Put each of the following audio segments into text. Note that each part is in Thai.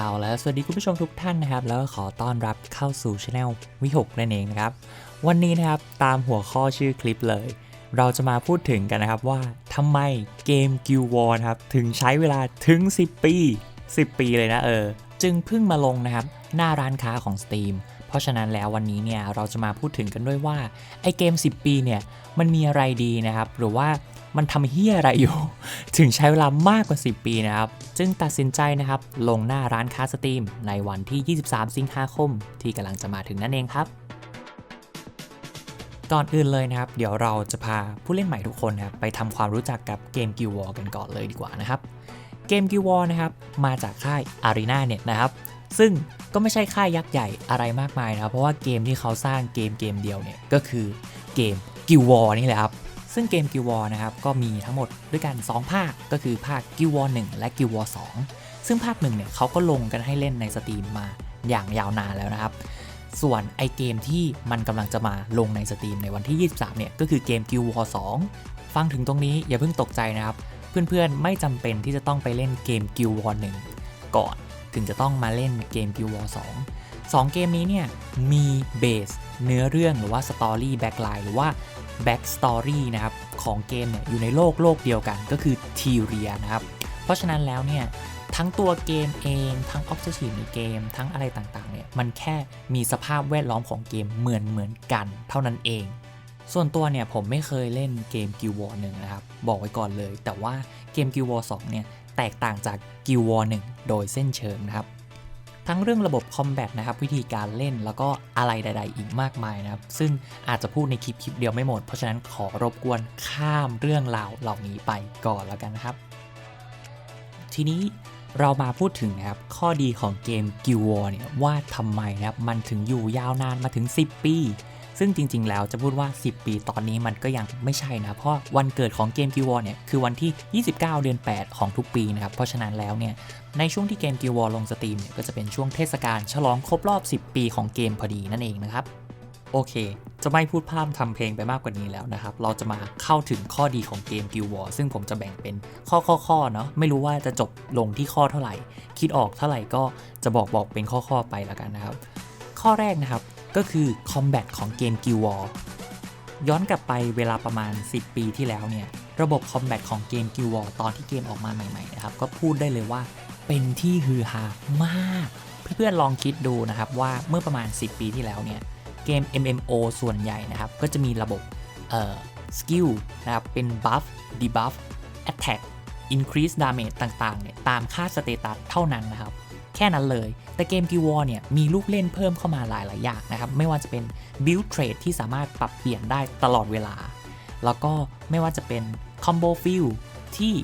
เอาแล้วสวัสดีคุณผู้ชมทุกท่านนะครับ แล้วก็ขอต้อนรับเข้าสู่ช anel วิหกนั่นเองนะครับ วันนี้นะครับตามหัวข้อชื่อคลิปเลย เราจะมาพูดถึงกันนะครับว่าทำไมเกม Guild War นะครับถึงใช้เวลาถึง 10 ปี 10 ปีเลยนะเออ จึงเพิ่งมาลงนะครับ หน้าร้านค้าของ Steam เพราะฉะนั้นแล้ววันนี้เนี่ยเราจะมาพูดถึงกันด้วยว่าไอเกม 10 ปีเนี่ยมันมีอะไรดีนะครับ หรือว่า มันทำเฮียอะไรอยู่ ถึงใช้เวลามากกว่า 10 ปีนะครับ จึงตัดสินใจนะครับ ลงหน้าร้านค้าสตรีม ในวันที่ 23 สิงหาคม ที่กำลังจะมาถึงนั่นเองครับ ก่อนอื่นเลยนะครับ เดี๋ยวเราจะพาผู้เล่นใหม่ทุกคนนะครับไปทำความรู้จักกับเกม Guild War กันก่อนเลยดีกว่านะครับ เกม Guild War นะครับ มาจากค่าย Arena Net นะครับ ซึ่งก็ไม่ใช่ค่ายยักษ์ใหญ่อะไรมากมายนะครับ เพราะว่าเกมที่เขาสร้างเกมเกมเดียวเนี่ยก็คือเกม Guild War นี่แหละครับ ซึ่งเกม Guild War นะครับก็มีทั้งหมดด้วยกัน 2 ภาคก็คือภาค Guild War 1และ Guild War 2ซึ่งภาคหนึ่งเนี่ยเขาก็ลงกันให้เล่นในสตรีมมาอย่างยาวนานแล้วนะครับ ส่วนไอเกมที่มันกำลังจะมาลงในสตรีมในวันที่ 23 เนี่ยก็คือเกม Guild War 2ฟังถึงตรงนี้อย่าเพิ่งตกใจนะครับ เพื่อนๆ ไม่จำเป็นที่จะต้องไปเล่นเกม Guild War 1ก่อน ถึงจะต้องมาเล่นเกม Guild War 2 2 เกมนี้เนี่ยมีเบสเนื้อเรื่องหรือว่าสตอรี่แบ็กไลน์หรือว่า แบ็กสตอรี่นะครับของเกมเนี่ยอยู่ในโลกโลกเดียวกันก็คือทีเรียนะครับ เพราะฉะนั้นแล้วเนี่ยทั้งตัวเกมเองทั้ง Objective ในเกม ทั้งอะไรต่างๆเนี่ยมันแค่มีสภาพแวดล้อมของเกมเหมือนเหมือนกันเท่านั้นเอง ส่วนตัวเนี่ยผมไม่เคยเล่นเกม Guild War 1นะครับ บอกไว้ก่อนเลย แต่ว่าเกม Guild War 2เนี่ยแตกต่างจาก Guild War 1โดยเส้นเชิงนะครับ ทั้งเรื่องระบบคอมแบทนะครับวิธีการเล่นแล้วก็อะไรใด ๆ อีกมากมายนะครับ ซึ่งอาจจะพูดในคลิปคลิปเดียวไม่หมด เพราะฉะนั้นขอรบกวนข้ามเรื่องราวเหล่านี้ไปก่อนแล้วกันนะครับ ทีนี้เรามาพูดถึงนะครับข้อดีของเกม Guild War เนี่ยว่าทำไมนะครับมันถึงอยู่ยาวนานมาถึง 10 ปี ซึ่งจริง ๆ แล้วจะพูดว่า 10 ปีตอนนี้มันก็ยังไม่ใช่นะ เพราะวันเกิดของเกม Guild War เนี่ยคือวันที่ 29 เดือน 8 ของทุกปีนะครับ เพราะฉะนั้นแล้วเนี่ยในช่วงที่เกม Guild War ลงสตรีมเนี่ยก็จะเป็นช่วงเทศกาลฉลองครบรอบ 10 ปีของเกมพอดีนั่นเองนะครับโอเค จะไม่พูดพร่ำทำเพลงไปมากกว่านี้แล้วนะครับ เราจะมาเข้าถึงข้อดีของเกม Guild Wars ซึ่งผมจะแบ่งเป็นข้อข้อข้อเนาะ ไม่รู้ว่าจะจบลงที่ข้อเท่าไหร่ คิดออกเท่าไหร่ก็จะบอกบอกเป็นข้อข้อไปแล้วกันนะครับ ข้อแรกนะครับ ก็คือ Combat ของเกม Guild War ย้อนกลับไปเวลาประมาณ 10 ปีที่แล้วเนี่ย ระบบ Combat ของเกม Guild War ตอนที่เกมออกมาใหม่ๆนะครับ ก็พูดได้เลยว่าเป็นที่ฮือฮามาก เพื่อนๆลองคิดดูนะครับว่าเมื่อประมาณ 10 ปีที่แล้วเนี่ยเกม MMO ส่วนใหญ่นะครับ ก็จะมีระบบเอ่อสกิลนะครับเป็น buff debuff attack increase damage ต่างๆเนี่ยตามค่าสเตตัสเท่านั้นนะครับ แค่นั้นเลย แต่เกม Guild War เนี่ยมีลูกเล่นเพิ่มเข้ามาหลายๆอย่างนะครับ ไม่ว่าจะเป็น build trade ที่สามารถปรับเปลี่ยนได้ตลอดเวลา แล้วก็ไม่ว่าจะเป็น combo field ที่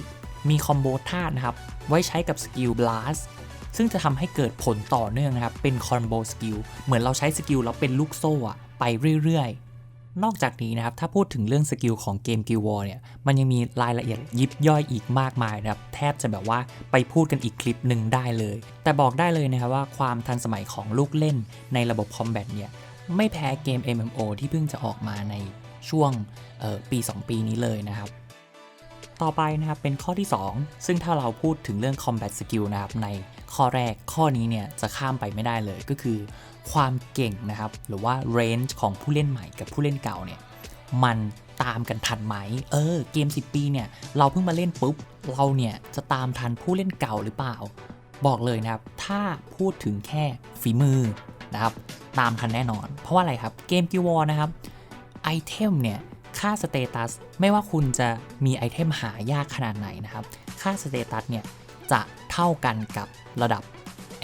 มีคอมโบธาตุนะครับ ไว้ใช้กับสกิล blast ซึ่งจะทำให้เกิดผลต่อเนื่องนะครับ เป็นคอมโบสกิลเหมือนเราใช้สกิลแล้วเป็นลูกโซ่อะไปเรื่อย นอกจากนี้นะครับถ้าพูดถึงเรื่องสกิลของเกมกิววอเนี่ยมันยังมีรายละเอียดยิบย่อยอีกมากมายนะครับแทบจะแบบว่าไปพูดกันอีกคลิปหนึ่งได้เลย แต่บอกได้เลยนะครับว่าความทันสมัยของลูกเล่นในระบบคอมแบทเนี่ยไม่แพ้เกม MMO ที่เพิ่งจะออกมาในช่วงปี 2 ปีนี้เลยนะครับ ต่อไปนะครับเป็นข้อที่ 2 ซึ่งถ้าเราพูดถึงเรื่อง combat skill นะครับในข้อแรกข้อนี้เนี่ยจะข้ามไปไม่ได้เลยก็คือ ความเก่งนะครับหรือว่า range ของผู้เล่นใหม่กับผู้เล่นเก่าเนี่ยมันตามกันทันไหม เออ เกม 10 ปีเนี่ยเราเพิ่งมาเล่นปุ๊บ เราเนี่ยจะตามทันผู้เล่นเก่าหรือเปล่า บอกเลยนะครับ ถ้าพูดถึงแค่ฝีมือนะครับ ตามทันแน่นอน เพราะว่าอะไรครับ เกม Guild War นะครับ ไอเทมเนี่ย ค่าสเตตัสไม่ว่าคุณจะมีไอเทมหายากขนาดไหนนะครับ ค่าสเตตัสเนี่ยจะเท่ากันกับระดับ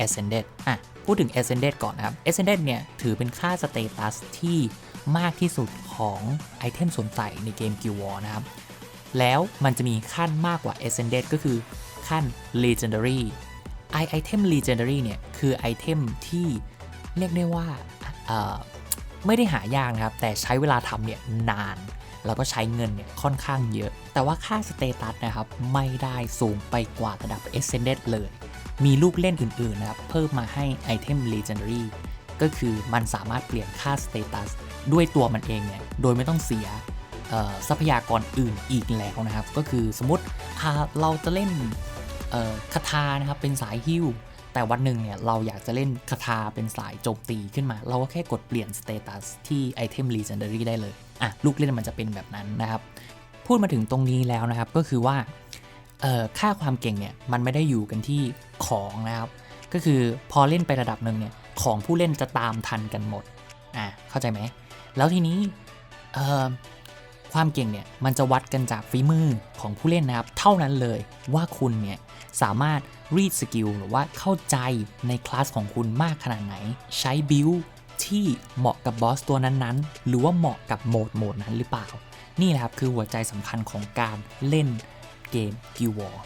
Ascended อะพูดถึง Ascended ก่อนนะครับ Ascended เนี่ยถือเป็นค่าสเตตัสที่มากที่สุดของไอเทมสวมใส่ในเกม Guild War นะครับ แล้วมันจะมีขั้นมากกว่า Ascended ก็คือขั้น Legendary ไอไอเทม Legendary เนี่ยคือไอเทมที่เรียกได้ว่าไม่ได้หายากนะครับ แต่ใช้เวลาทำเนี่ยนาน แล้วก็ใช้เงินเนี่ยค่อนข้างเยอะ แต่ว่าค่าสเตตัสนะครับไม่ได้สูงไปกว่าระดับ Ascended เลย มีลูกเล่นอื่นๆนะครับเพิ่มมาให้ไอเทม Legendary ก็คือมันสามารถเปลี่ยนค่าสเตตัสด้วยตัวมันเองเนี่ยโดยไม่ต้องเสียทรัพยากรอื่นอีกแล้วนะครับ ก็คือสมมติเราจะเล่นคาถานะครับเป็นสายฮิว แต่วันหนึ่งเนี่ยเราอยากจะเล่นคาถาเป็นสายโจมตีขึ้นมา เราก็แค่กดเปลี่ยนสเตตัสที่ไอเทม Legendary ได้เลย อะ ลูกเล่นมันจะเป็นแบบนั้นนะครับ พูดมาถึงตรงนี้แล้วนะครับ ก็คือว่าเอ่อค่าความเก่งเนี่ยมันไม่ได้อยู่กันที่ของนะครับ ก็คือพอเล่นไประดับหนึ่งเนี่ยของผู้เล่นจะตามทันกันหมด อะเข้าใจไหม แล้วทีนี้ ความเก่งเนี่ยมันจะวัดกันจากฝีมือของผู้เล่นนะครับ เท่านั้นเลยว่าคุณเนี่ยสามารถรีดสกิลหรือว่าเข้าใจในคลาสของคุณมากขนาดไหน ใช้บิลที่เหมาะกับบอสตัวนั้นๆ หรือว่าเหมาะกับโหมดโหมดนั้นหรือเปล่า นี่แหละครับคือหัวใจสำคัญของการเล่นเกม Guild Wars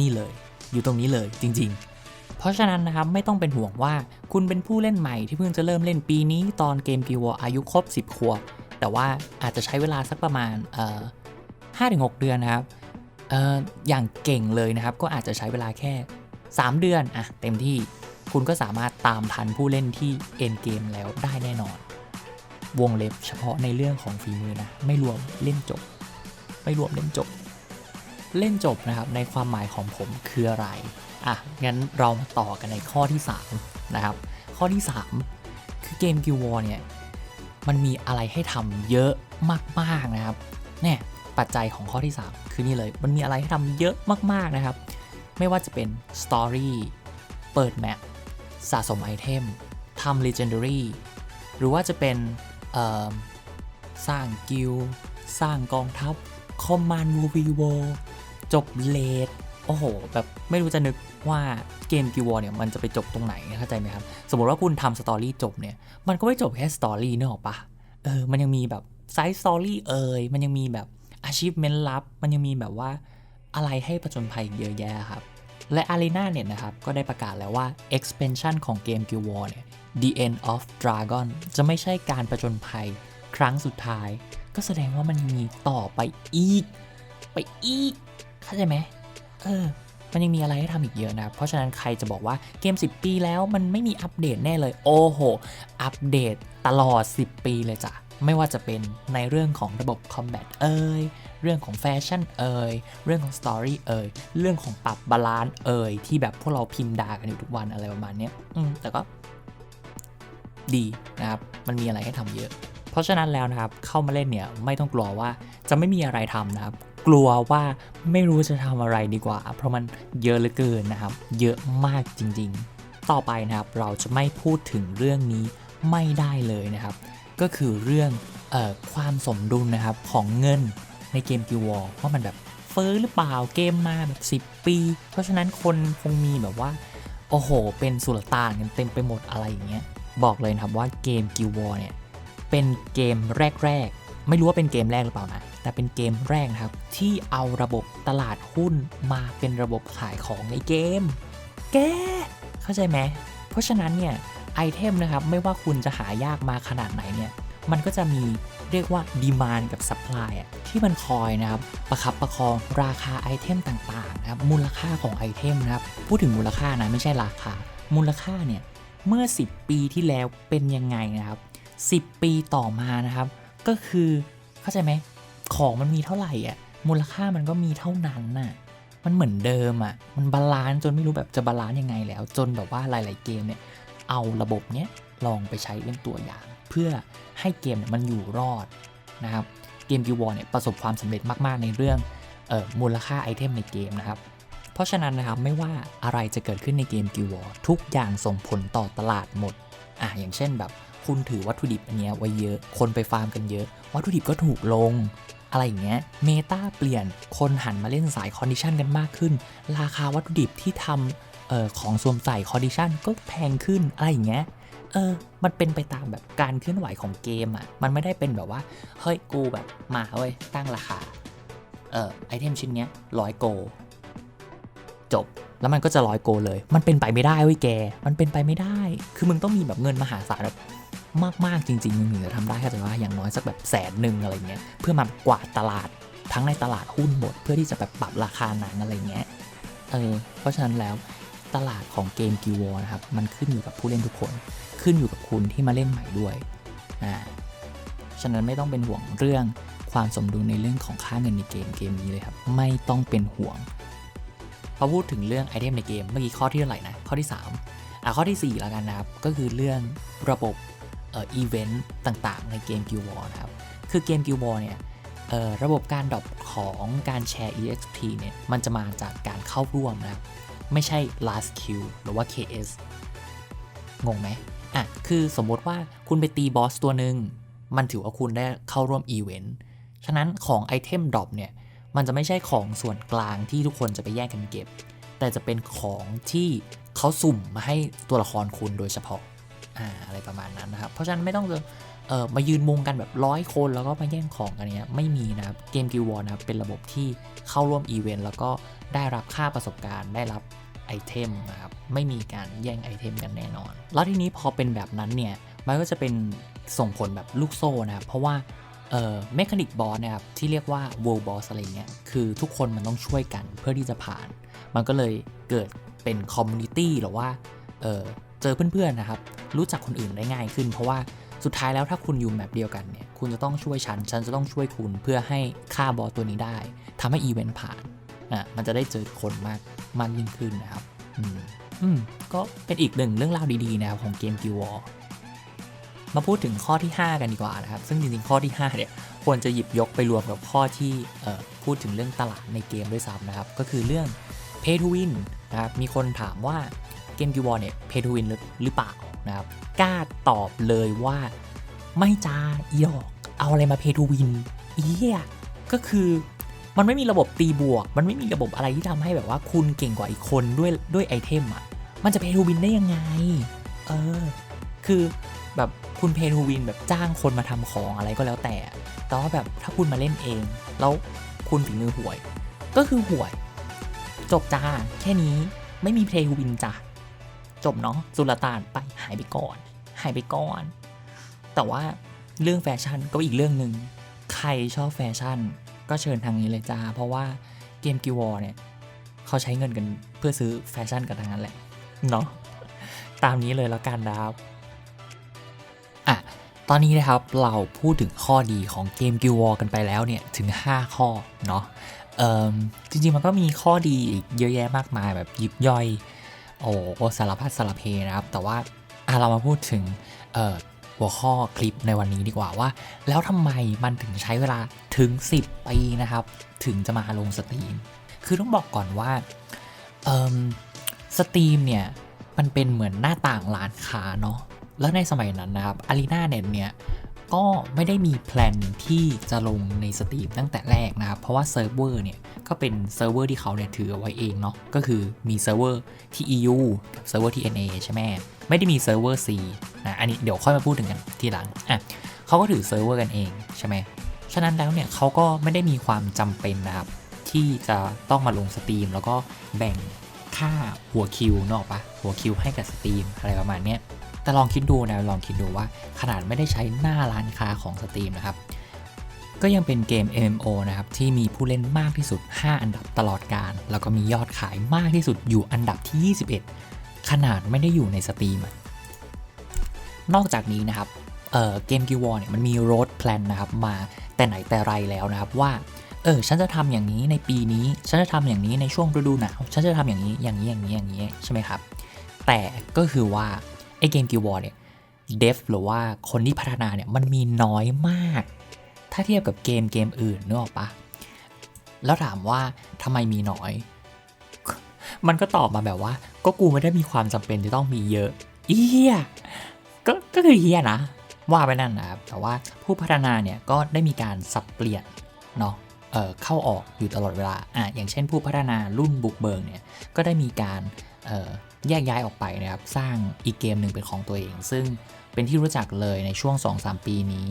นี่เลย อยู่ตรงนี้เลยจริง ๆเพราะฉะนั้นนะครับไม่ต้องเป็นห่วงว่าคุณเป็นผู้เล่นใหม่ที่เพิ่งจะเริ่มเล่นปีนี้ตอนเกม Guild Wars อายุครบ 10 ขวบ แต่ว่าอาจจะใช้เวลาสักประมาณเอ่อ5-6เดือนนะครับอออย่างเก่งเลยนะครับ ก็อาจจะใช้เวลาแค่ 3 เดือนอะเต็มที่คุณก็สามารถตามทันผู้เล่นที่เอ็นเกมแล้วได้แน่นอน วงเล็บเฉพาะในเรื่องของฝีมือนะ ไม่รวมเล่นจบ ไม่รวมเล่นจบ เล่นจบนะครับในความหมายของผมคืออะไรอะงั้นเรามาต่อกันในข้อที่ 3 นะครับ ข้อที่ 3 คือเกม Guild Wars เนี่ย มันมีอะไรให้ทำเยอะมากๆนะครับเนี่ยปัจจัยของข้อที่ 3 คือนี่เลย มันมีอะไรให้ทำเยอะมากๆนะครับ ไม่ว่าจะเป็น Story เปิดแมปสะสมไอเทมทำ Legendary หรือว่าจะเป็นสร้างกิลสร้างกองทัพคอมมานด์วูวีโวจบเลด โอ้โห แบบไม่รู้จะนึกว่าเกมกิวอเนี่ยมันจะไปจบตรงไหนเข้าใจไหมครับ สมมติว่าคุณทำสตอรี่จบเนี่ย มันก็ไม่จบแค่สตอรี่เนอะปะเออ มันยังมีแบบไซส์สตอรี่เอ่ยมันยังมีแบบอาชีพเมนลับ มันยังมีแบบว่าอะไรให้ประจนภัยเยอะแยะครับ และ Arena เนี่ยนะครับ ก็ได้ประกาศแล้วว่า expansion ของเกม Guild Wars เนี่ย The End of Dragon จะไม่ใช่การประจนภัยครั้งสุดท้าย ก็แสดงว่ามันมีต่อไปอีก ไปอีก เข้าใจไหม เออมันยังมีอะไรให้ทำอีกเยอะนะเพราะฉะนั้นใครจะบอกว่าเกม 10 ปีแล้วมันไม่มีอัปเดตแน่เลย โอ้โห อัปเดตตลอด 10 ปีเลยจ้ะ ไม่ว่าจะเป็นในเรื่องของระบบ Combat เอ่ย เรื่องของแฟชั่นเอ่ย เรื่องของสตอรี่เอ่ย เรื่องของปรับบาลานซ์เอ่ย ที่แบบพวกเราพิมพ์ด่ากันอยู่ทุกวันอะไรประมาณนี้อืมแต่ก็ดีนะครับ มันมีอะไรให้ทำเยอะ เพราะฉะนั้นแล้วนะครับ เข้ามาเล่นเนี่ยไม่ต้องกลัวว่าจะไม่มีอะไรทำนะครับ กลัวว่าไม่รู้จะทำอะไรดีกว่า เพราะมันเยอะเหลือเกินนะครับ เยอะมากจริงๆ ต่อไปนะครับเราจะไม่พูดถึงเรื่องนี้ไม่ได้เลยนะครับ ก็คือเรื่องเออความสมดุลนะครับของเงินในเกมกิวอลว่ามันแบบเฟ้อหรือเปล่าเกมมาแบบ 10 ปี เพราะฉะนั้นคนคงมีแบบว่า โอ้โห เป็นสุลต่านกันเต็มไปหมดอะไรอย่างเงี้ยบอกเลยนะครับว่าเกม Guild Wars เนี่ยเป็นเกมแรก ๆ ไม่รู้ว่าเป็นเกมแรกหรือเปล่านะ แต่เป็นเกมแรกนะครับ ที่เอาระบบตลาดหุ้นมาเป็นระบบขายของในเกม แก เข้าใจไหม เพราะฉะนั้นเนี่ยไอเทมนะครับไม่ว่าคุณจะหายากมาขนาดไหนเนี่ยมันก็จะมีเรียกว่าดีมานกับซัพพลายที่มันคอยนะครับประคับประคองราคาไอเทมต่างๆนะครับมูลค่าของไอเทมนะครับพูดถึงมูลค่านะไม่ใช่ราคา มูลค่าเนี่ยเมื่อ 10 ปีที่แล้วเป็นยังไงนะครับ 10 ปีต่อมานะครับ ก็คือเข้าใจไหม ของมันมีเท่าไหร่อะมูลค่ามันก็มีเท่านั้นน่ะมันเหมือนเดิมอะมันบาลานซ์จนไม่รู้แบบจะบาลานซ์ยังไงแล้ว จนแบบว่าหลาย ๆ เกมเนี่ยเอาระบบเนี้ยลองไปใช้เป็นตัวอย่าง เพื่อให้เกมเนี่ยมันอยู่รอดนะครับเกม Guild Wars เนี่ยประสบความสำเร็จมาก ๆ ในเรื่องเออมูลค่าไอเทมในเกมนะครับเพราะฉะนั้นนะครับไม่ว่าอะไรจะเกิดขึ้นในเกม Guild Wars ทุกอย่างส่งผลต่อตลาดหมดอะอย่างเช่นแบบคุณถือวัตถุดิบอันเนี้ยไว้เยอะ คนไปฟาร์มกันเยอะ วัตถุดิบก็ถูกลง อะไรอย่างเงี้ยเมตาเปลี่ยนคนหันมาเล่นสายคอนดิชันกันมากขึ้น ราคาวัตถุดิบที่ทำเออของสวมใส่คอนดิชันก็แพงขึ้นอะไรอย่างเงี้ยเออ มันเป็นไปตามแบบการเคลื่อนไหวของเกมอะ่ะ มันไม่ได้เป็นแบบว่า เฮ้ย กูแบบมาเว้ย ตั้งราคา เออไอเทมชิ้นเนี้ยร้อยโก จบ แล้วมันก็จะร้อยโกเลย มันเป็นไปไม่ได้เว้ยแก มันเป็นไปไม่ได้ คือมึงต้องมีแบบเงินมหาศาลแบบ มากๆจริงๆมึงถึงจะทำได้แค่แต่ว่าอย่างน้อยสักแบบแสนหนึ่งอะไรเงี้ยเพื่อมากวาดตลาดทั้งในตลาดหุ้นหมด เพื่อที่จะแบบปรับราคาหนังอะไรเงี้ยเออเพราะฉะนั้นแล้วตลาดของเกมกิวอนะครับมันขึ้นอยู่กับผู้เล่นทุกคน ขึ้นอยู่กับคุณที่มาเล่นใหม่ด้วยอ่าฉะนั้นไม่ต้องเป็นห่วงเรื่องความสมดุลในเรื่องของค่าเงินในเกมเกมนี้เลยครับ ไม่ต้องเป็นห่วงพอพูดถึงเรื่องไอเทมในเกมเมื่อกี้ข้อที่เท่าไหร่นะข้อที่3อะข้อที่4แล้วกันนะครับก็คือเรื่องระบบ อ่ออีเวนต์ต่างๆ ในเกม Guild Wars นะครับ คือเกม Guild Wars เนี่ยเอ่อระบบการดรอปของการแชร์ EXP เนี่ย มันจะมาจากการเข้าร่วมนะไม่ใช่ last queue หรือว่า KS งงไหมอะ คือสมมติว่าคุณไปตีบอสตัวหนึ่งมันถือว่าคุณได้เข้าร่วมอีเวนต์ ฉะนั้นของไอเทมดรอปเนี่ย มันจะไม่ใช่ของส่วนกลางที่ทุกคนจะไปแยกกันเก็บ แต่จะเป็นของที่เขาสุ่มมาให้ตัวละครคุณโดยเฉพาะ อ่าอะไรประมาณนั้นนะครับ เพราะฉะนั้นไม่ต้องเออมายืนมุงกันแบบร้อยคนแล้วก็มาแย่งของกันเนี้ยไม่มีนะครับเกมกิววอร์นะครับเป็นระบบที่เข้าร่วมอีเวนต์แล้วก็ได้รับค่าประสบการณ์ได้รับไอเทมนะครับไม่มีการแย่งไอเทมกันแน่นอน แล้วทีนี้พอเป็นแบบนั้นเนี่ยมันก็จะเป็นส่งผลแบบลูกโซ่นะครับเพราะว่าเอ่อเมคานิกบอสนะครับที่เรียกว่า world boss อะไรเงี้ยคือทุกคนมันต้องช่วยกันเพื่อที่จะผ่าน มันก็เลยเกิดเป็นคอมมูนิตี้หรือว่าเออเจอเพื่อนๆนะครับ รู้จักคนอื่นได้ง่ายขึ้น เพราะว่าสุดท้ายแล้วถ้าคุณอยู่แบบเดียวกันเนี่ยคุณจะต้องช่วยฉัน ฉันจะต้องช่วยคุณเพื่อให้ฆ่าบอตัวนี้ได้ทำให้อีเวนต์ผ่านอะมันจะได้เจอคนมากมากยิ่งขึ้นนะครับอืมอืมก็เป็นอีกหนึ่งเรื่องราวดีๆนะครับของเกมกิวอมาพูดถึงข้อที่ 5 กันดีกว่านะครับ ซึ่งจริงๆข้อที่5เนี่ยควรจะหยิบยกไปรวมกับข้อที่พูดถึงเรื่องตลาดในเกมด้วยซ้ำนะครับ ก็คือเรื่อง pay to win นะครับมีคนถามว่าเกมกิวอเนี่ย pay to win หรือเปล่า นะครับกล้าตอบเลยว่าไม่จ้าอีดอกเอาอะไรมา pay to win อีเหี้ยก็คือมันไม่มีระบบตีบวก มันไม่มีระบบอะไรที่ทำให้แบบว่าคุณเก่งกว่าอีกคนด้วยด้วยไอเทมอะ มันจะ pay to win ได้ยังไง เออ คือแบบคุณเพทูวินแบบจ้างคนมาทำของอะไรก็แล้วแต่ แต่ว่าแบบถ้าคุณมาเล่นเอง แล้วคุณฝีมือห่วย ก็คือห่วย จบจ้า แค่นี้ ไม่มีเพทูวินจ้ะ จบเนาะสุลต่านไปหายไปก่อน หายไปก่อน แต่ว่าเรื่องแฟชั่นก็อีกเรื่องหนึ่งใครชอบแฟชั่น ก็เชิญทางนี้เลยจ้า เพราะว่าเกมกิวอร์เนี่ยเขาใช้เงินกันเพื่อซื้อแฟชั่นกันทางนั้นแหละเนาะตามนี้เลยแล้วกันนะครับอะตอนนี้นะครับเราพูดถึงข้อดีของเกม Guild Wars กันไปแล้วเนี่ยถึง 5 ข้อเนาะจริงๆมันก็มีข้อดีอีกเยอะแยะมากมายแบบยิบย่อย โอ้สารพัดสารเพนะครับ แต่ว่าอะเรามาพูดถึงหัวข้อคลิปในวันนี้ดีกว่าว่า แล้วทำไมมันถึงใช้เวลาถึง 10 ปีนะครับ ถึงจะมาลงสตรีม คือต้องบอกก่อนว่าสตรีมเนี่ย มันเป็นเหมือนหน้าต่างร้านค้าเนาะแล้วในสมัยนั้นนะครับ Arena Net เนี่ย ก็ไม่ได้มีแพลนที่จะลงในสตรีมตั้งแต่แรกนะครับ เพราะว่าเซิร์ฟเวอร์เนี่ยก็เป็นเซิร์ฟเวอร์ที่เขาเนี่ยถือเอาไว้เองเนาะ ก็คือมีเซิร์ฟเวอร์ที่ EU กับเซิร์ฟเวอร์ที่ NA ใช่ไหม ไม่ได้มีเซิร์ฟเวอร์ C นะ อันนี้เดี๋ยวค่อยมาพูดถึงกันทีหลัง อะเขาก็ถือเซิร์ฟเวอร์กันเองใช่ไหม ฉะนั้นแล้วเนี่ยเขาก็ไม่ได้มีความจำเป็นนะครับที่จะต้องมาลงสตรีมแล้วก็แบ่งค่าหัวคิวนอกปะหัวคิวให้กับสตรีมอะไรประมาณเนี้ย แต่ลองคิดดูนะลองคิดดูว่าขนาดไม่ได้ใช้หน้าร้านค้าของสตรีมนะครับ ก็ยังเป็นเกม MMO นะครับ ที่มีผู้เล่นมากที่สุด 5 อันดับตลอดการ แล้วก็มียอดขายมากที่สุดอยู่อันดับที่ 21 ขนาดไม่ได้อยู่ในสตรีมนอกจากนี้นะครับเกมกิวอร์เนี่ยมันมีโรดแพลนนะครับมาแต่ไหนแต่ไรแล้วนะครับว่าเออฉันจะทำอย่างนี้ในปีนี้ ฉันจะทำอย่างนี้ในช่วงฤดูหนาว ฉันจะทำอย่างนี้ อย่างนี้ อย่างนี้ อย่างนี้ ใช่ไหมครับ แต่ก็คือว่า ไอเกมกิวอร์เนี่ยเดฟหรือว่าคนที่พัฒนาเนี่ยมันมีน้อยมาก ถ้าเทียบกับเกมเกมอื่นนึกออกปะแล้วถามว่าทำไมมีน้อย มันก็ตอบมาแบบว่า ก็กูไม่ได้มีความจำเป็นจะต้องมีเยอะเอียก็ก็คือเฮียนะ ว่าไปนั่นนะครับ แต่ว่าผู้พัฒนาเนี่ยก็ได้มีการสับเปลี่ยนเนาะเออเข้าออกอยู่ตลอดเวลาอะอย่างเช่นผู้พัฒนารุ่นบุกเบิกเนี่ยก็ได้มีการเออแยกย้ายออกไปนะครับ สร้างอีกเกมหนึ่งเป็นของตัวเอง ซึ่งเป็นที่รู้จักเลยในช่วง 2-3 ปีนี้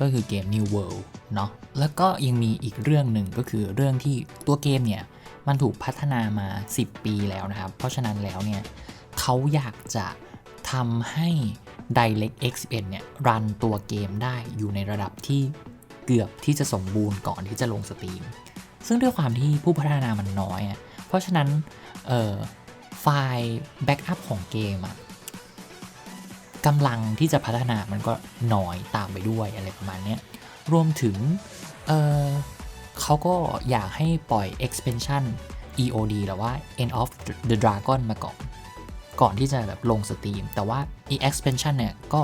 ก็คือเกม New World เนาะแล้วก็ยังมีอีกเรื่องหนึ่งก็คือเรื่องที่ตัวเกมเนี่ยมันถูกพัฒนามา 10 ปีแล้วนะครับ เพราะฉะนั้นแล้วเนี่ยเขาอยากจะทำให้ Direct X11 เนี่ยรันตัวเกมได้อยู่ในระดับที่เกือบที่จะสมบูรณ์ก่อนที่จะลงสตรีม ซึ่งด้วยความที่ผู้พัฒนามันน้อย เพราะฉะนั้นเออ ไฟล์แบ็กอัพของเกมอะกำลังที่จะพัฒนามันก็น้อยตามไปด้วยอะไรประมาณนี้รวมถึงเเขาก็อยากให้ปล่อย expansion EOD หรือว่า End of the Dragon มาก่อน ก่อนที่จะแบบลงสตรีม แต่ว่า e expansion เนี่ยก็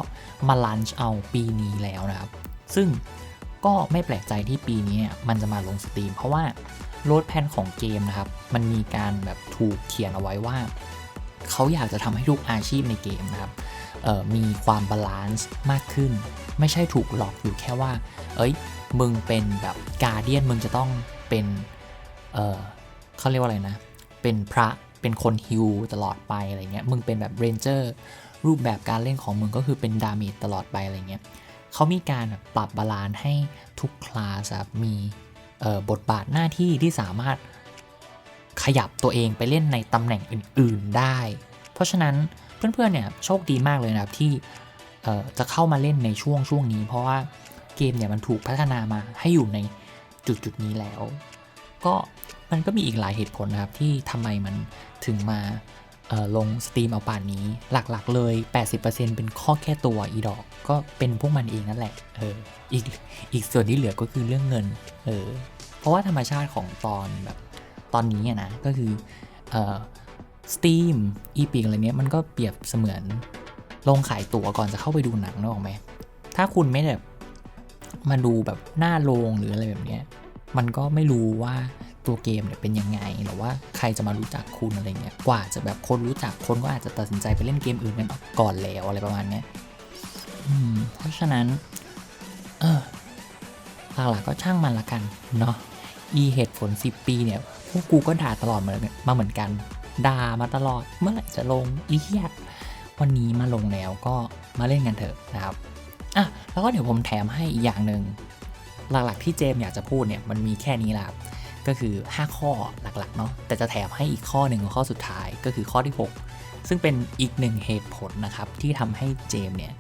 มาลันช์เอาปีนี้แล้วนะครับ ซึ่ง ก็ไม่แปลกใจที่ปีนี้มันจะมาลงสตรีม เพราะว่าโรดแพนของเกมนะครับ มันมีการแบบถูกเขียนเอาไว้ว่า เขาอยากจะทำให้ทุกอาชีพในเกมนะครับมีความบาลานซ์มากขึ้น ไม่ใช่ถูกหลอกอยู่แค่ว่า เอ้ย มึงเป็นแบบการเดียนมึงจะต้องเป็น เออเขาเรียกว่าอะไรนะ เป็นพระเป็นคนฮิวตลอดไปอะไรเงี้ย มึงเป็นแบบเรนเจอร์รูปแบบการเล่นของมึงก็คือเป็นดาเมจตลอดไปอะไรเงี้ย เขามีการปรับบาลานซ์ให้ทุกคลาสมีบทบาทหน้าที่ที่สามารถขยับตัวเองไปเล่นในตำแหน่งอื่น ๆได้ เพราะฉะนั้นเพื่อนๆเนี่ยโชคดีมากเลยนะครับที่จะเข้ามาเล่นในช่วงช่วงนี้ เพราะว่าเกมเนี่ยมันถูกพัฒนามาให้อยู่ในจุดจุดนี้แล้ว ก็มันก็มีอีกหลายเหตุผลนะครับที่ทำไมมันถึงมา ลงสตรีมเอาป่านนี้หลักๆเลย 80%เป็นข้อแค่ตัวอีดอก ก็เป็นพวกมันเองนั่นแหละเอออีกอีกส่วนที่เหลือก็คือเรื่องเงินเออเพราะว่าธรรมชาติของตอนแบบตอนนี้นะก็คือเออสตรีมอีพิกอะไรเนี้ยมันก็เปรียบเสมือนลงขายตั๋วก่อนจะเข้าไปดูหนังนึกออกไหมถ้าคุณไม่แบบมาดูแบบหน้าโรงหรืออะไรแบบเนี้ยมันก็ไม่รู้ว่า ตัวเกมเนี่ยเป็นยังไงหรือว่าใครจะมารู้จักคุณอะไรเงี้ยกว่าจะแบบคนรู้จักคนก็อาจจะตัดสินใจไปเล่นเกมอื่นกันก่อนแล้วอะไรประมาณเนี้ยเพราะฉะนั้นเออหลักๆก็ช่างมันละกันเนาะอีเหตุผล 10 ปีเนี่ยพวกกูก็ด่าตลอดมามาเหมือนกันด่ามาตลอดเมื่อไหร่จะลงอีเหี้ยวันนี้มาลงแล้วก็มาเล่นกันเถอะนะครับอะแล้วก็เดี๋ยวผมแถมให้อีกอย่างหนึ่งหลักๆที่เจมอยากจะพูดเนี่ยมันมีแค่นี้แหละ ก็คือ 5 ข้อหลักๆเนาะแต่จะแถมให้อีกข้อหนึ่งข้อสุดท้ายก็คือข้อที่ 6 ซึ่งเป็นอีกหนึ่งเหตุผลนะครับที่ทำให้เจมเนี่ย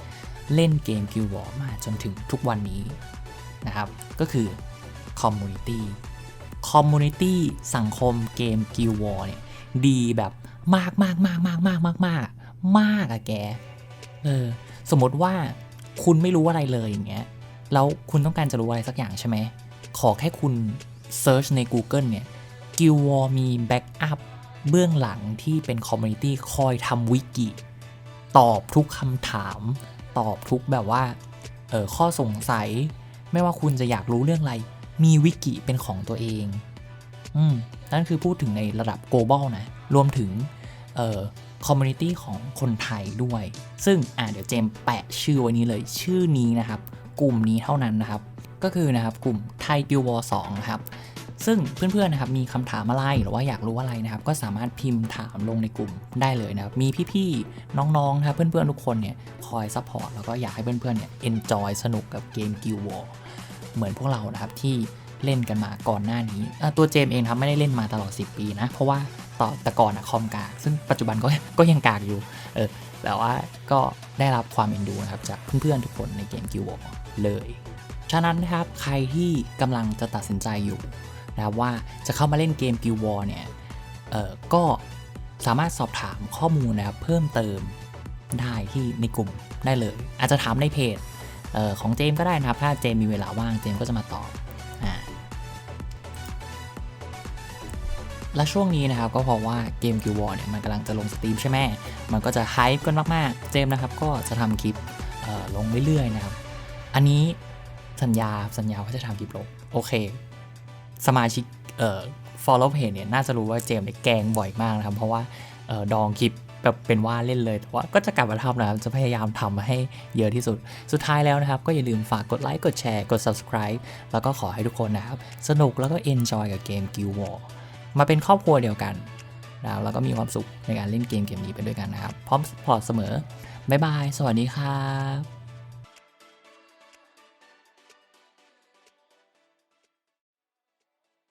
เล่นเกมกิววอร์มาจนถึงทุกวันนี้นะครับก็คือคอมมูนิตี้คอมมูนิตี้สังคมเกมกิววอร์เนี่ยดีแบบมากมากมากมากมากมากมากมากอะแกเออสมมติว่าคุณไม่รู้อะไรเลยอย่างเงี้ยแล้วคุณต้องการจะรู้อะไรสักอย่างใช่ไหมขอแค่คุณ เซิร์ชใน Google เนี่ย Guild War มีแบ็กอัพเบื้องหลังที่เป็นคอมมูนิตี้คอยทำวิกิ ตอบทุกคำถาม ตอบทุกแบบว่าเออข้อสงสัย ไม่ว่าคุณจะอยากรู้เรื่องอะไร มีวิกิเป็นของตัวเอง อืม นั่นคือพูดถึงในระดับ global นะ รวมถึงเอ่อคอมมูนิตี้ของคนไทยด้วย ซึ่งอ่าเดี๋ยวเจมแปะชื่อไว้นี้เลยชื่อนี้นะครับ กลุ่มนี้เท่านั้นนะครับ ก็คือนะครับกลุ่มไทยบิววอร์สนะครับซึ่งเพื่อนๆนะครับมีคำถามอะไรหรือว่าอยากรู้อะไรนะครับ ก็สามารถพิมพ์ถามลงในกลุ่มได้เลยนะครับ มีพี่ๆน้องๆนะครับเพื่อนๆทุกคนเนี่ยคอยซัพพอร์ตแล้วก็อยากให้เพื่อนๆเนี่ยเอนจอยสนุกกับเกมกิววอร์เหมือนพวกเรานะครับที่เล่นกันมาก่อนหน้านี้ ตัวเจมเองครับไม่ได้เล่นมาตลอด 10 ปีนะ เพราะว่าต่อแต่ก่อนอะคอมกาก ซึ่งปัจจุบันก็ก็ยังกากอยู่เออแต่ว่าก็ได้รับความเอ็นดูนะครับจากเพื่อนๆทุกคนในเกมกิวอเลย ฉะนั้นนะครับใครที่กำลังจะตัดสินใจอยู่นะครับว่าจะเข้ามาเล่นเกมกิววอเนี่ยเออก็สามารถสอบถามข้อมูลนะครับเพิ่มเติมได้ที่ในกลุ่มได้เลย อาจจะถามในเพจออของเจมก็ได้นะครับ ถ้าเจมมีเวลาว่างเจมก็จะมาตอบและช่วงนี้นะครับก็เพราะว่าเกมกิววอร์เนี่ยมันกำลังจะลงสตรีมใช่ไหมมันก็จะไฮป์กันมาก ๆ เจมนะครับก็จะทำคลิปลงเรื่อย ๆ นะครับ อันนี้ สัญญาสัญญาว่าจะทำคลิปลงโอเค สมาชิกเอ่อ follow page เนี่ยน่าจะรู้ว่าเจมเนี่ยแกงบ่อยมากนะครับ เพราะว่าออดองคลิปแบบเป็นว่าเล่นเลยแต่ว่าก็จะกลับมาทำนะครับ จะพยายามทำให้เยอะที่สุด สุดท้ายแล้วนะครับ ก็อย่าลืมฝากกดไลค์ กดแชร์ กด subscribe แล้วก็ขอให้ทุกคนนะครับ สนุกแล้วก็ enjoy กับเกม Guild War มาเป็นครอบครัวเดียวกันนะแล้วก็มีความสุขในการเล่นเกมเกมนี้ไปด้วยกันนะครับ พร้อมสปอร์ตเสมอ บ๊ายบาย สวัสดีครับ